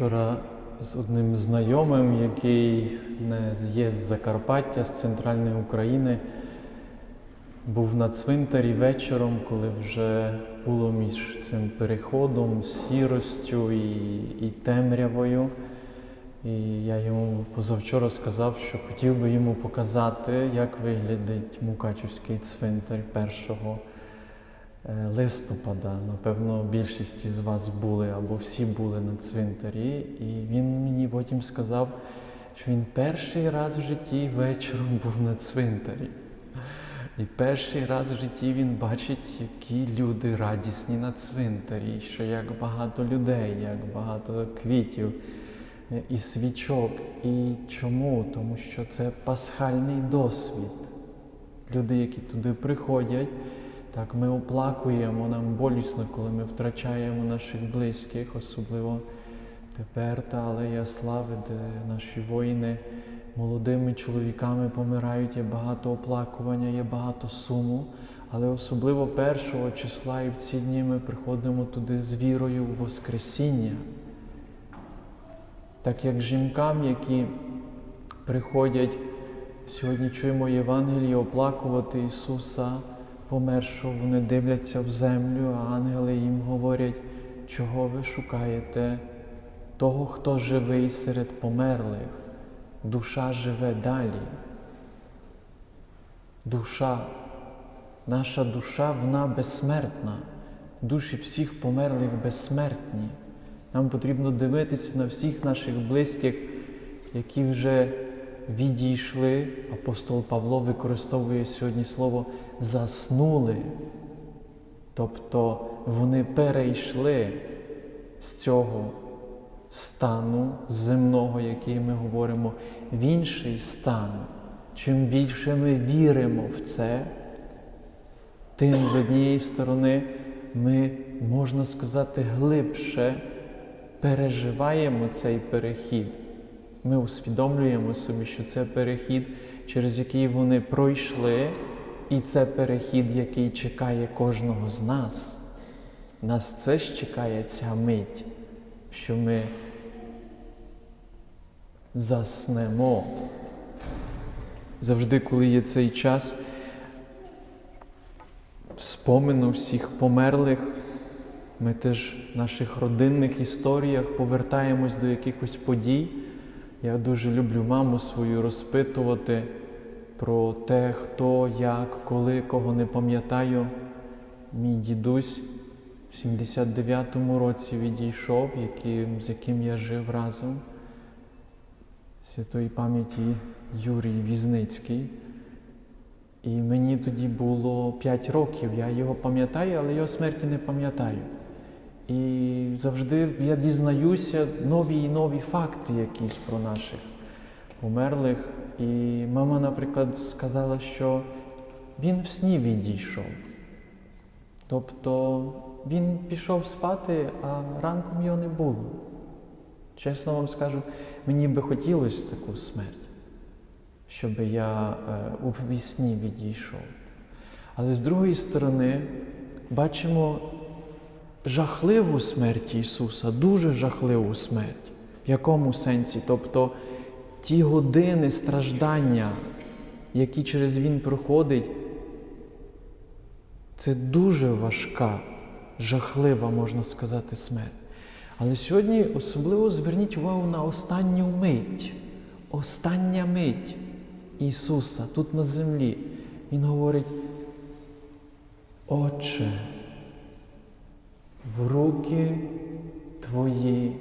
Вчора з одним знайомим, який не є з Закарпаття, з центральної України, був на цвинтарі вечором, коли вже було між цим переходом, сіростю і, і темрявою. І я йому позавчора сказав, що хотів би йому показати, як виглядить Мукачівський цвинтар 1 е, листопада. Напевно, більшість із вас були або всі були на цвинтарі. І він мені потім сказав, що він перший раз в житті вечором був на цвинтарі. І перший раз в житті він бачить, які люди радісні на цвинтарі, що як багато людей, як багато квітів е, і свічок. І чому? Тому що це пасхальний досвід. Люди, які туди приходять, так ми оплакуємо, нам болісно, коли ми втрачаємо наших близьких, особливо тепер та алея слави, де наші воїни молодими чоловіками помирають, є багато оплакування, є багато суму. Але особливо першого числа і в ці дні ми приходимо туди з вірою у Воскресіння. Так як жінкам, які приходять, сьогодні чуємо Євангеліє, оплакувати Ісуса помершого, вони дивляться в землю, а ангели їм говорять, чого ви шукаєте, того, хто живий серед померлих. Душа живе далі. Душа, наша душа, вона безсмертна. Душі всіх померлих безсмертні. Нам потрібно дивитися на всіх наших близьких, які вже відійшли. Апостол Павло використовує сьогодні слово заснули. Тобто вони перейшли з цього стану земного, який ми говоримо, в інший стан. Чим більше ми віримо в це, тим з однієї сторони ми, можна сказати, глибше переживаємо цей перехід. Ми усвідомлюємо собі, що це перехід, через який вони пройшли, і це перехід, який чекає кожного з нас. Нас це ж чекає ця мить, що ми заснемо. Завжди, коли є цей час спомину всіх померлих, ми теж в наших родинних історіях повертаємось до якихось подій. Я дуже люблю маму свою розпитувати про те, хто, як, коли, кого не пам'ятаю. Мій дідусь в 79-му році відійшов, яким, з яким я жив разом. Святої пам'яті Юрій Візницький. І мені тоді було 5 років. Я його пам'ятаю, але його смерті не пам'ятаю. І завжди я дізнаюся нові і нові факти якісь про наших померлих. І мама, наприклад, сказала, що він в сні відійшов. Тобто він пішов спати, а ранком його не було. Чесно вам скажу, мені би хотілося таку смерть, щоб я е, у вісні відійшов. Але з другої сторони, бачимо жахливу смерть Ісуса, дуже жахливу смерть. В якому сенсі? Тобто ті години страждання, які через Він проходить, це дуже важка, жахлива, можна сказати, смерть. Але сьогодні особливо зверніть увагу на останню мить, остання мить Ісуса тут на землі. Він говорить, Отче, в руки Твої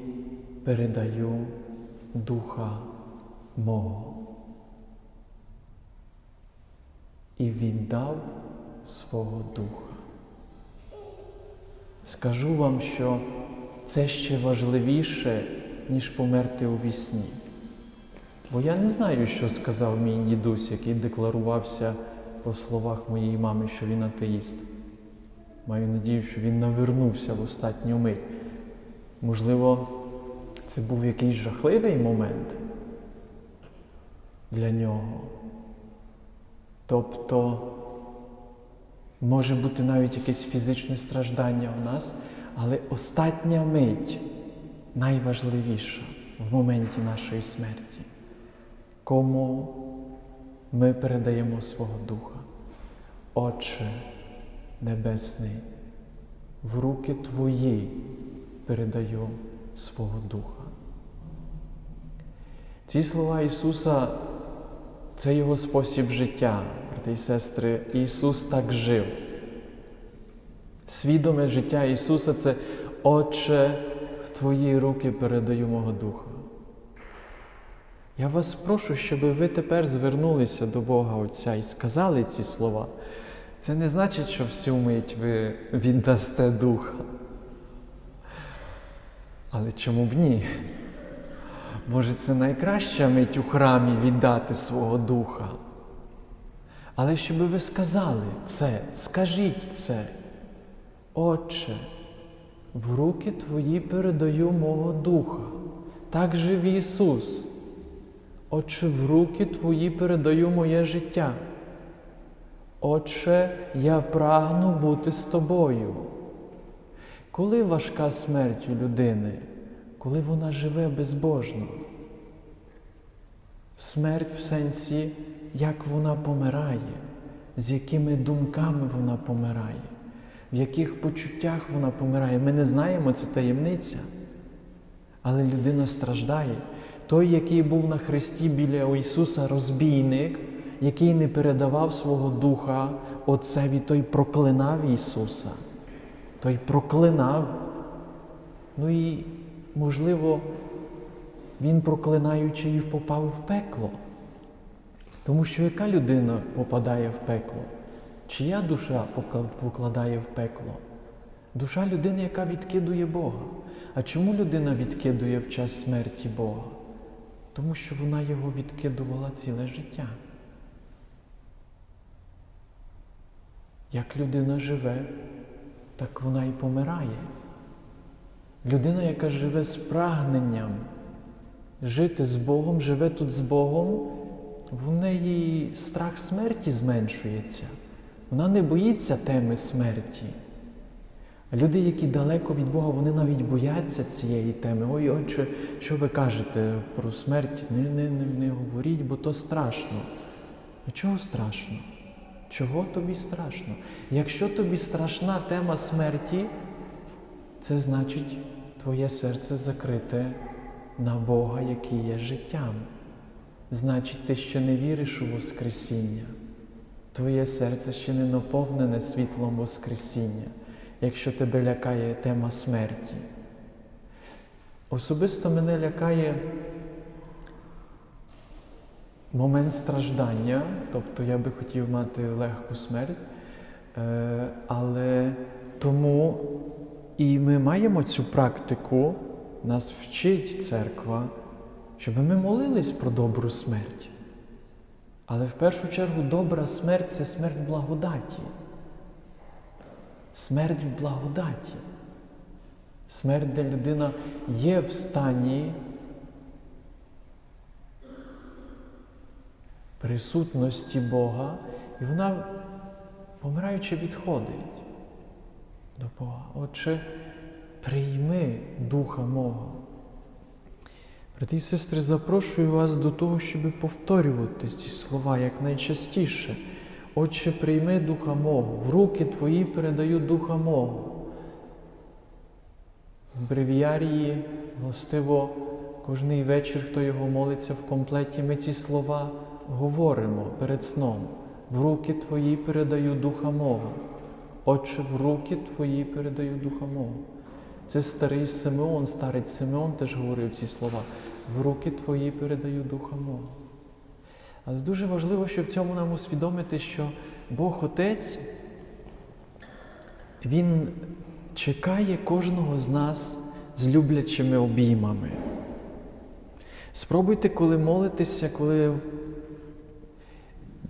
передаю Духа мого. І віддав свого Духа. Скажу вам, що це ще важливіше, ніж померти у вісні. Бо я не знаю, що сказав мій дідусь, який декларувався по словах моєї мами, що він атеїст. Маю надію, що він навернувся в останню мить. Можливо, це був якийсь жахливий момент для нього. Тобто може бути навіть якесь фізичне страждання у нас, але остання мить найважливіша в моменті нашої смерті. Кому ми передаємо свого Духа? Отче Небесний, в руки Твої передаю свого Духа. Ці слова Ісуса це Його спосіб життя, брати і сестри. Ісус так жив. Свідоме життя Ісуса це Отче, в Твої руки передаю мого Духа. Я вас прошу, щоб ви тепер звернулися до Бога Отця і сказали ці слова. Це не значить, що всю мить ви віддасте Духа. Але чому б ні? Може, це найкраща мить у храмі віддати свого духа. Але щоб ви сказали це, скажіть це. Отче, в руки Твої передаю мого духа. Так жив Ісус. Отче, в руки Твої передаю моє життя. Отче, я прагну бути з тобою. Коли важка смерть у людини, коли вона живе безбожно? Смерть в сенсі, як вона помирає, з якими думками вона помирає, в яких почуттях вона помирає. Ми не знаємо, це таємниця. Але людина страждає. Той, який був на хресті біля Ісуса, розбійник, який не передавав свого духа Отцеві, той проклинав Ісуса, той проклинав. Ну і, можливо, він, проклинаючи, і попав в пекло. Тому що яка людина попадає в пекло? Чия душа покладає в пекло? Душа людини, яка відкидує Бога. А чому людина відкидує в час смерті Бога? Тому що вона його відкидувала ціле життя. Як людина живе, так вона і помирає. Людина, яка живе з прагненням жити з Богом, живе тут з Богом, в неї страх смерті зменшується. Вона не боїться теми смерті. Люди, які далеко від Бога, вони навіть бояться цієї теми. Ой, отче, що ви кажете про смерть? Не, не, не, не говоріть, бо то страшно. А чого страшно? Чого тобі страшно? Якщо тобі страшна тема смерті, це значить твоє серце закрите на Бога, який є життям. Значить, ти ще не віриш у Воскресіння. Твоє серце ще не наповнене світлом Воскресіння, якщо тебе лякає тема смерті. Особисто мене лякає момент страждання, тобто я би хотів мати легку смерть, е, але тому і ми маємо цю практику, нас вчить церква, щоб ми молились про добру смерть. Але в першу чергу добра смерть це смерть благодаті. Смерть в благодаті. Смерть, де людина є в стані присутності Бога, і вона, помираючи, відходить до Бога. Отже, прийми Духа мого. Брати і сестри, запрошую вас до того, щоб повторювати ці слова якнайчастіше. Отче, прийми Духа мого, в руки Твої передаю Духа мого. В бревіарії, властиво, кожний вечір, хто його молиться в комплекті, ми ці слова говоримо перед сном. В руки Твої передаю Духа мого. Отче, в руки Твої передаю Духа мого. Це старий Симеон, старець Симеон теж говорив ці слова. В руки Твої передаю Духа мого. Але дуже важливо, щоб в цьому нам усвідомити, що Бог Отець, Він чекає кожного з нас з люблячими обіймами. Спробуйте, коли молитеся, коли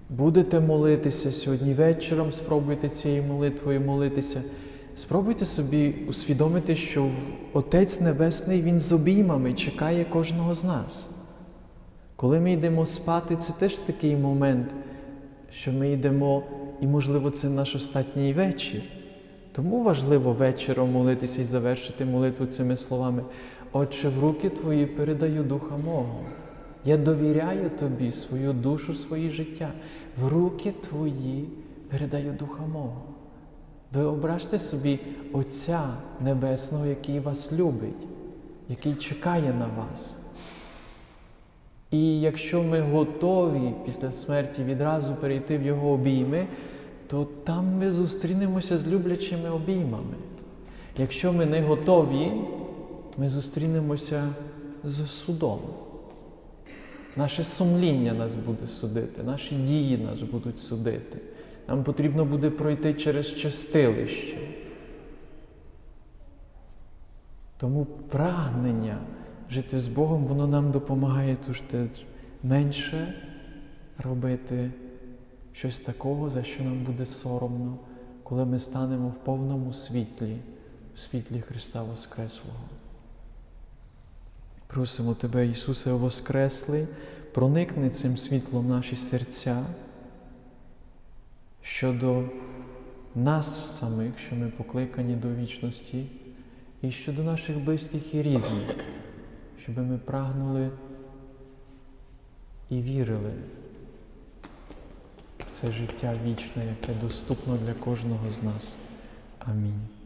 будете молитися сьогодні вечором, спробуйте цією молитвою молитися. Спробуйте собі усвідомити, що Отець Небесний Він з обіймами чекає кожного з нас. Коли ми йдемо спати, це теж такий момент, що ми йдемо, і, можливо, це наш останній вечір. Тому важливо вечором молитися і завершити молитву цими словами. Отче, в руки Твої передаю духа мого. Я довіряю Тобі свою душу, своє життя. В руки Твої передаю духа мого. Ви ображте собі Отця Небесного, який вас любить, який чекає на вас. І якщо ми готові після смерті відразу перейти в Його обійми, то там ми зустрінемося з люблячими обіймами. Якщо ми не готові, ми зустрінемося з судом. Наше сумління нас буде судити, наші дії нас будуть судити. Нам потрібно буде пройти через чистилище. Тому прагнення жити з Богом, воно нам допомагає туж менше робити щось такого, за що нам буде соромно, коли ми станемо в повному світлі, в світлі Христа Воскреслого. Просимо Тебе, Ісусе Воскреслий, проникни цим світлом наші серця щодо нас самих, що ми покликані до вічності, і щодо наших близьких і рідних, щоб ми прагнули і вірили в це життя вічне, яке доступно для кожного з нас. Амінь.